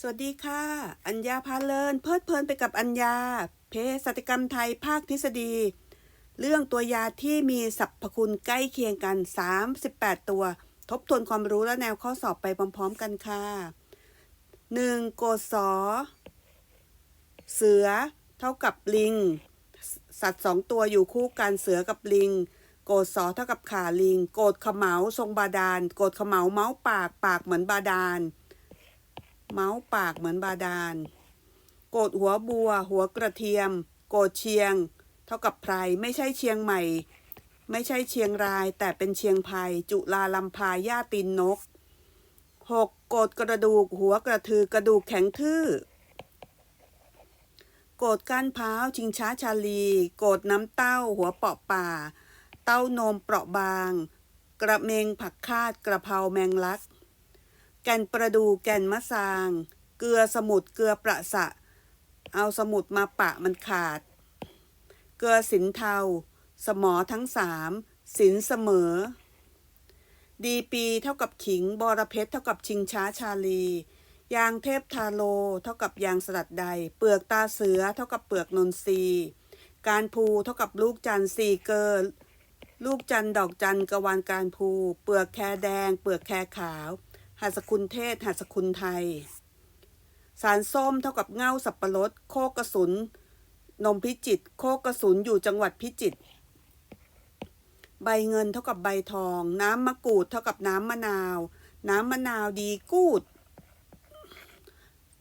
สวัสดีค่ะ อัญญาพาเลิน เพลิดเพลินไปกับอัญญา เพศติกรรมไทยภาคทฤษฎี เรื่องตัวยาที่มีสรรพคุณใกล้เคียงกัน 38 ตัว ทบทวนความรู้และแนวข้อสอบไปพร้อมๆกันค่ะ 1. โกศอเสือ เท่ากับลิง สัตว์สองตัวอยู่คู่กันเสือกับลิง โกดสอเท่ากับขาลิง โกดขมเหมาทรงบาดาล โกดขมเหมาเมาส์ปากปากเหมือนบาดาล เมาส์ปากเหมือนบาดาล โกดหัวบัว หัวกระเทียม โกดเชียง เท่ากับไพรไม่ใช่เชียงใหม่ ไม่ใช่เชียงราย แต่เป็นเชียงไพจุลาลำพาย่าตีนนก 6. โกดกระดูก หัวกระทือกระดูกแข็งทื่อโกดก้านพร้าวชิงช้าชาลี โกดน้ำเต้า หัวเปาะป่า เต้านมเปราะบาง กระเมงผักคาดกระเพราแมงลัก แก่นประดูแก่นมะซาง เกลือสมุดเกลือประสะ เอาสมุดมาปะมันขาด เกลือสินเทา สมอทั้งสามสินเสมอ ดีปีเท่ากับขิง บอระเพ็ดเท่ากับชิงช้าชาลี ยางเทพทาโล เท่ากับยางสลัดใด เปลือกตาเสือเท่ากับเปลือกนนทรีการภูเท่ากับลูกจันทร์สี่เกอลูกจันทร์ดอกจันทร์กวานการภู เปลือกแคแดง เปลือกแคขาว หัสคุณเทศ หัสคุณไทย สารส้มเท่ากับเง่าสับปะรด โคกกระสุน นมพิจิต โคกกระสุนอยู่จังหวัดพิจิต ใบเงินเท่ากับใบทอง น้ำมะกรูดเท่ากับน้ำมะนาว น้ำมะนาวดีกูด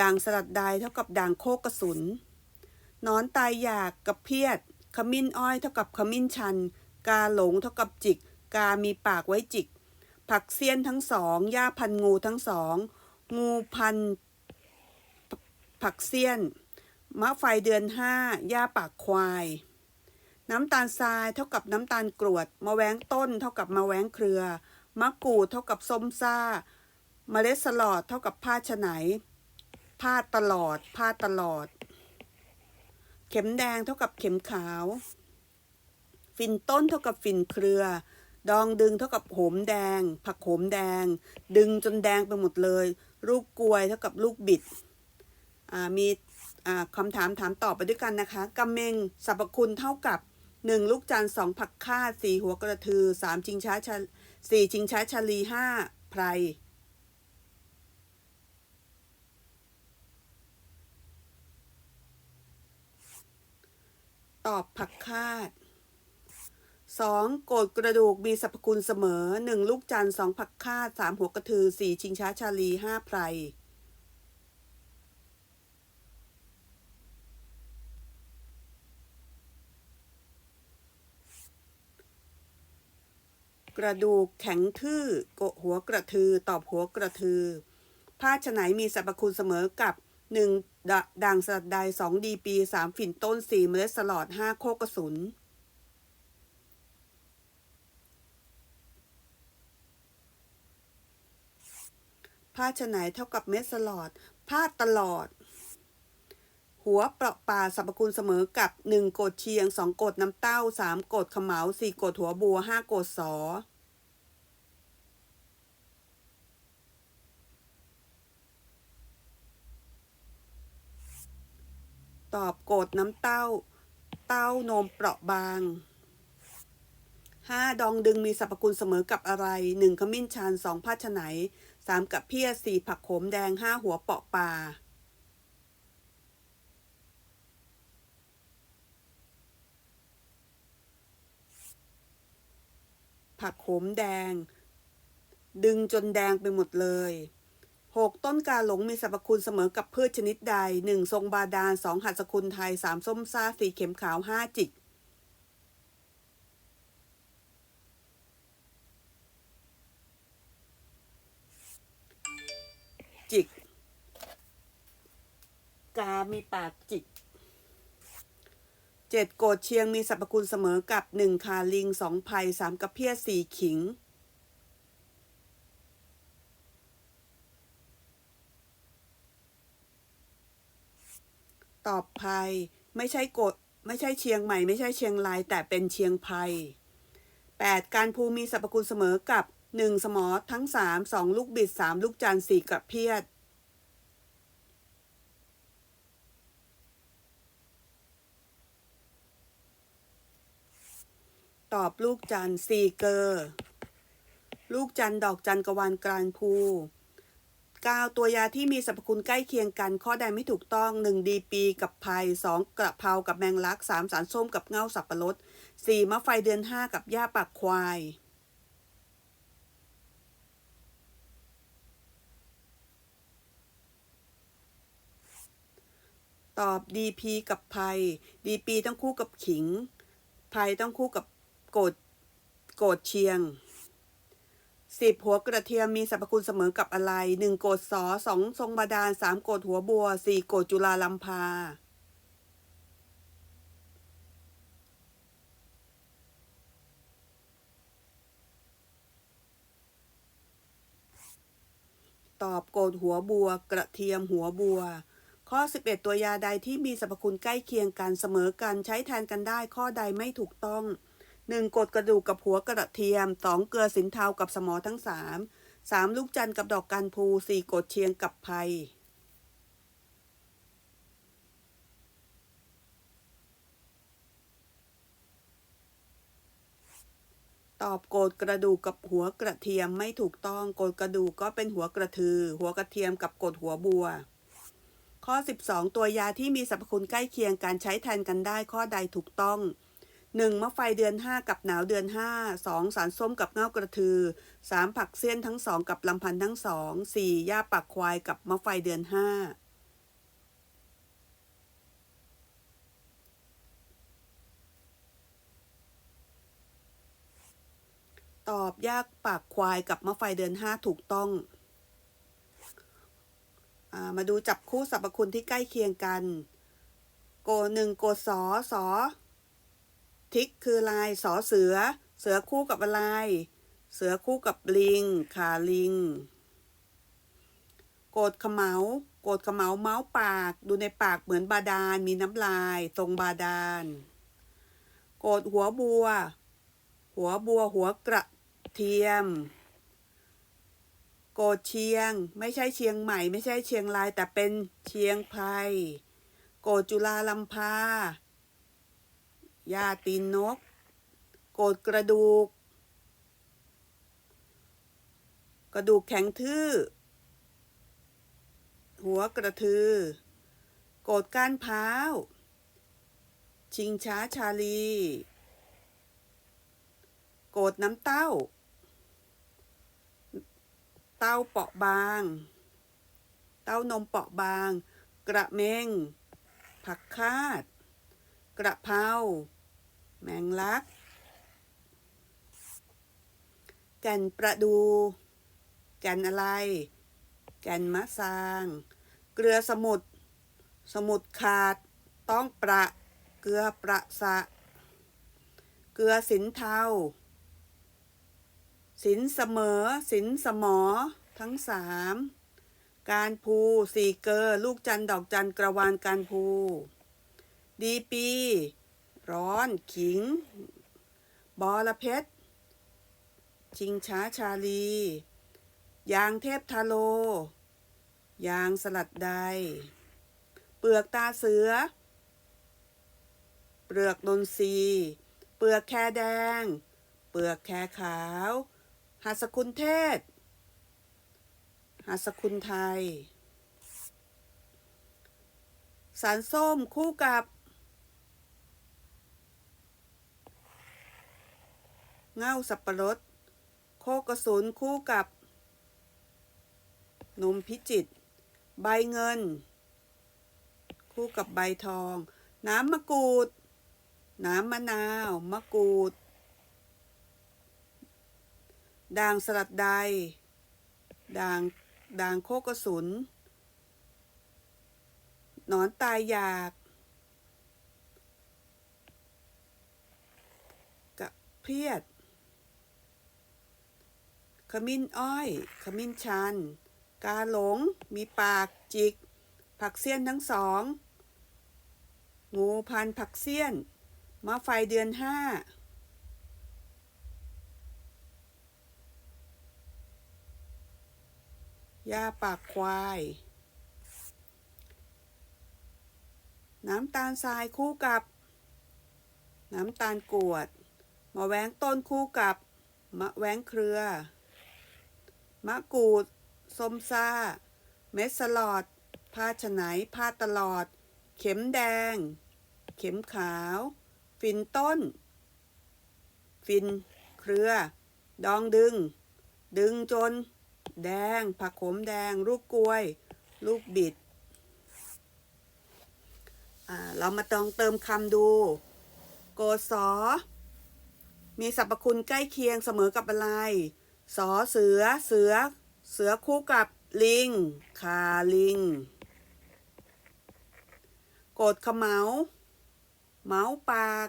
ด่างสลัดใดเท่ากับด่างโคกกระสุนนอนตายอยากกับเพียด ขมิ้นอ้อยเท่ากับขมิ้นชัน กาหลงเท่ากับจิก กามีปากไว้จิก ผักเสี้ยนทั้งสองหญ้าพันงูทั้งสอง งูพัน ผักเสี้ยน มะไฟเดือนห้าหญ้าปากควาย น้ำตาลทรายเท่ากับน้ำตาลกรวดมะแว้งต้น เท่ากับมะแว้งเครือ มะกรูดเท่ากับส้มซ่า เมล็ดสลอดเท่ากับผ้าฉไหนผ้าตลอดผ้าตลอด เข็มแดงเท่ากับเข็มขาวฟินต้นเท่ากับฟินเครือ ดองดึงเท่ากับโหมแดง ผักโหมแดง ดึงจนแดงไปหมดเลย ลูกกลวยเท่ากับลูกบิดมีคำถามถามตอบไปด้วยกันนะคะกำเมงสรรพคุณเท่ากับ 1 ลูกจันทร์2ผักคาด4หัวกระทือ 3 ชิงช้าชา4ชิงช้าชาลี5ไพรตอบผักคาด 2. โกดกระดูกมีสรรพคุณเสมอ 1 ลูกจันทร์ 2 ผักคาด 3 หัวกระทือ 4 ชิงช้าชาลี 5 ไพรกระดูกแข็งทื่อโกหัวกระทือ ตอบหัวกระทือ ผ้าฉไหนมีสรรพคุณเสมอกับ 1. ด่างสัดใด 2 ดีปี 3 ฝิ่นต้น 4 เมล็ดสลอด 5 โคกระสุน ผ้าฉไหนเท่ากับเม็ดสลอดผ้าตลอด หัวเปราะปาสรรพคุณเสมอกับ1โกดเชียง2โกดน้ำเต้า3โกดขมเหลา4โกดหัวบัว5โกดสอตอบโกดน้ำเต้า เต้านมเปราะบาง 5. ดองดึงมีสรรพคุณเสมอกับอะไร 1. ขมิ้นชัน 2. ผ้าฉไหน 3. กับเพี้ย 4. ผักโขมแดง 5. หัวเปาะปลาผักโขมแดง ดึงจนแดงไปหมดเลย 6. ต้นกาหลงมีสรรพคุณเสมอกับพืชชนิดใด 1. ทรงบาดาล 2. หัสคุณไทย 3. ส้มซ่า 4. เข็มขาว 5. จิก กา มีปากจิกเจ็ดโกดเชียงมีสรรพคุณเสมอกับหนึ่งคาลิงสองไผ่สามกระเพี้ยสี่ขิงตอบไผ่ไม่ใช่โกดไม่ใช่เชียงใหม่ ไม่ใช่เชียงราย แต่เป็นเชียงไผ่แปดการภูมีสรรพคุณเสมอกับหนึ่งสมอทั้งสามสองลูกบิดสามลูกจานสี่กระเพี้ย ตอบลูกจันสี่เกอร์ลูกจันดอกจันทร์กวานกลานภูเก้าตัวยาที่มีสรรพคุณใกล้เคียงกัน ข้อใดไม่ถูกต้องหนึ่งดีปีกับไพรสองกระเพรากับแมงลักสามสารส้มกับเง่าสับปะรดสี่มะไฟเดือนห้ากับหญ้าปากควาย ตอบ DP กับไพร DP ต้องคู่กับขิงไพรต้องคู่กับ โกดโกดเชียงสิบหัวกระเทียมมีสรรพคุณเสมอกับอะไรหนึ่งโกดสอสองทรงบาดาลสามโกดหัวบัวสี่โกดจุลาลัมพาตอบโกดหัวบัว กระเทียมหัวบัว ข้อ 11 ตัวยาใดที่มีสรรพคุณใกล้เคียงกันเสมอกันใช้แทนกันได้ข้อใดไม่ถูกต้อง 1. กดกระดูกกับหัวกระเทียม 2. เกลือสินเทากับสมอทั้ง 3 3. ลูกจันทร์กับดอกกันพู 4. กดเชียงกับไพรตอบโกดกระดูกกับหัวกระเทียมไม่ถูกต้องโกดกระดูกก็เป็นหัวกระทือ หัวกระเทียมกับโกดหัวบัว ข้อ 12 ตัวยาที่มีสรรพคุณใกล้เคียงการใช้แทนกันได้ข้อใดถูกต้อง 1. มะไฟเดือน 5 กับหนาวเดือน 5 2. สารส้มกับเงากระทือ 3. ผักเสี้ยนทั้งสองกับลำพันธ์ทั้งสอง 4. หญ้าปักควายกับมะไฟเดือน 5 ตอบยากปากควายกับมะไฟเดือน 5 ถูกต้องอามาดูจับคู่สรรพคุณที่ใกล้เคียงกัน โกหนึ่งโกสอสอ ทิกคือลายสอเสือ เสือคู่กับอะไร เสือคู่กับลิงขาลิง โกดขมเหลาโกดขมเหลาเมาส์ปาก ดูในปากเหมือนบาดาล มีน้ำลายทรงบาดาล โกดหัวบัว หัวบัวหัวกระเทียม โกดเชียง ไม่ใช่เชียงใหม่ ไม่ใช่เชียงรายแต่เป็นเชียงไพรโกดจุฬาลัมพา ยาตีนนก โกดกระดูก กระดูกแข็งทื่อ หัวกระทือ โกดก้านพร้าว ชิงช้าชาลี โกดน้ำเต้า เต้าเปาะบาง เต้านมเปาะบาง กระเมงผักคาด กระเพรา แมงลัก แก่นประดู แก่นอะไร แก่นมะซาง เกลือสมุทรสมุทรขาด ต้องประ เกลือประสะ เกลือสินเทา สินเสมอ สินสมอ ทั้งสามการภูสี่เกอ ลูกจันดอกจันกระวานการภู ดีปี ร้อนขิง บอระเพ็ดชิงช้าชาลี ยางเทพทาโล ยางสลัดใด เปลือกตาเสือ เปลือกนนทรีเปลือกแคแดง เปลือกแคขาว หัสคุณเทศ หัสคุณไทย สารส้มคู่กับ เง่าสับปะรด โคกระสุนคู่กับ นมพิจิต ใบเงิน คู่กับใบทอง น้ำมะกรูด น้ำมะนาว มะกรูด ด่างสลัดใด ด่าง ด่างโคกระสุน หนอนตายอยากกระเพียด ขมิ้นอ้อย ขมิ้นชัน กาหลง มีปากจิก ผักเสี้ยนทั้งสอง งูพันผักเสี้ยน มะไฟเดือนห้า ยาปากควาย น้ำตาลทรายคู่กับ น้ำตาลกรวด มะแว้งต้นคู่กับ มะแว้งเครือ มะกรูดส้มซ่า เม็ดสลอด ผ้าฉไหนผ้าตลอด เข็มแดง เข็มขาว ฟินต้น ฟิน เครือ ดองดึง ดึงจน แดง ผักขมแดง ลูกกล้วย ลูกบิดอ่าเรามาต้องเติมคำดู โกสอมีสรรพคุณใกล้เคียงเสมอกับอะไร สอเสือเสือ เสือคู่กับลิง คาลิงโกดขมเหมาเมาปาก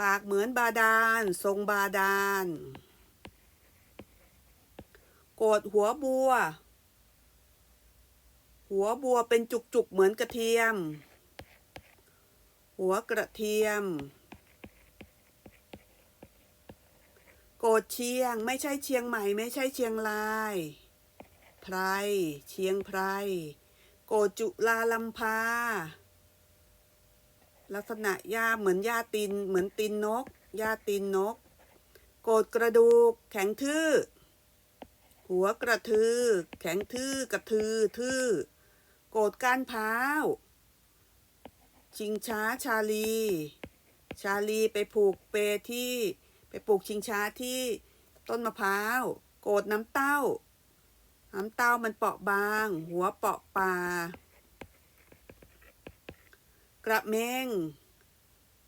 ปากเหมือนบาดาล ทรงบาดาลโกดหัวบัว หัวบัวเป็นจุกๆเหมือนกระเทียม หัวกระเทียม โกดเชียง ไม่ใช่เชียงใหม่ ไม่ใช่เชียงราย ไพร เชียงไพร โกดจุลาลัมพา ลักษณะหญ้าเหมือนหญ้าตีน เหมือนตีนนกหญ้าตีนนก โกดกระดูก แข็งทื่อ หัวกระทือ แข็งทื่อกระทือทื่อ โกดก้านพร้าว ชิงช้าชาลี ชาลีไปผูกเปที่ ไปปลูกชิงช้าที่ต้นมะพร้าว โกดน้ำเต้า น้ำเต้ามันเปราะบาง หัวเปราะปลากระเมง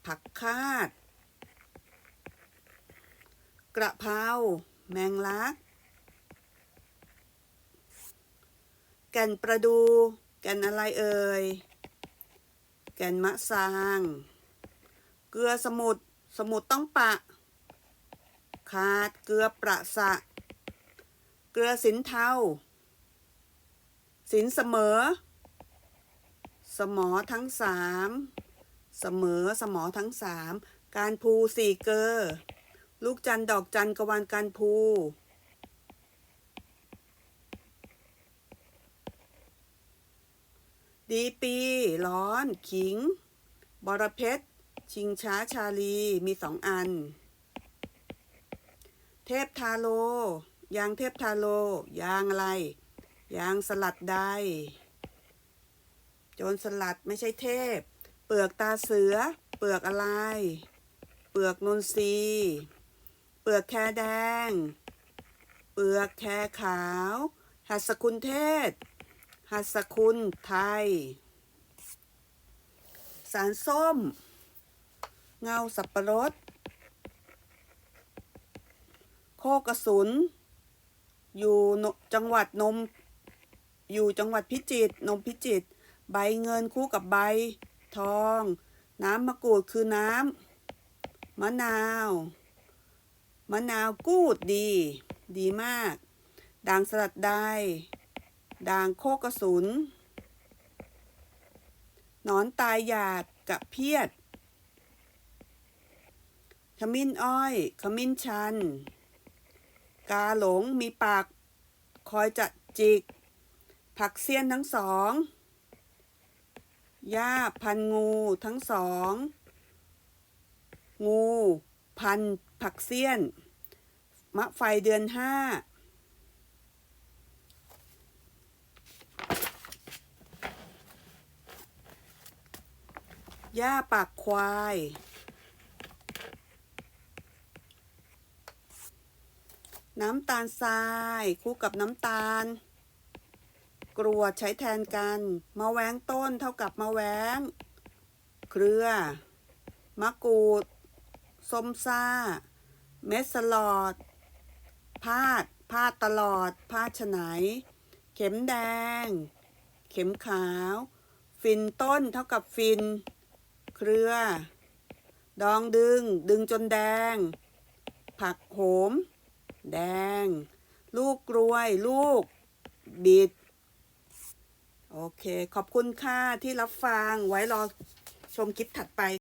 ผักคาด กระเพราแมงลัก แก่นประดู แก่นอะไรเอ่ย แก่นมะซาง เกลือสมุทรสมุทรต้องปะ ขาด เกลือประสะ เกลือสินเทา สินเสมอ สมอทั้งสามเสมอสมอทั้งสามการภูสี่เกอลูกจันดอกจันกวานการภูดีปีร้อน ขิง บรเพชร ชิงช้าชาลีมีสองอัน เทพทาโล ยางเทพทาโล ยางอะไร ยางสลัดใด โจรสลัดไม่ใช่เทพ เปลือกตาเสือ เปลือกอะไร เปลือกนนทรีเปลือกแคแดง เปลือกแคขาว หัสคุณเทศ หัสคุณไทย สารส้ม เงาสับปะรด โคกกระสุน อยู่จังหวัดนม อยู่จังหวัดพิจิตรนมพิจิตรใบเงินคู่กับใบทอง น้ำมะกรูดคือน้ำมะนาว มะนาวกูดดี ดีมาก ด่างสลัดได้ด่างโคกระสุน นอนตายหยาดกะเพียด ขมิ้นอ้อย ขมิ้นชัน กาหลงมีปาก คอยจะจิก ผักเสี้ยนทั้งสองหญ้าพันงูทั้งสอง งูพันผักเสี้ยน มะไฟเดือนห้าหญ้าปากควาย น้ำตาลทรายคู่กับน้ำตาล กรวดใช้แทนกันมะแว้งต้นเท่ากับมะแว้ง เครือ มะกรูดส้มซ่า เม็ดสลอด พาด พาดตลอด พาดฉไหน เข็มแดง เข็มขาว ฟินต้นเท่ากับฟิน เครือ ดองดึง ดึงจนแดง ผักโหม แดง ลูกกล้วย ลูก บิด โอเค ขอบคุณค่ะที่รับฟังไว้รอชมคลิปถัดไป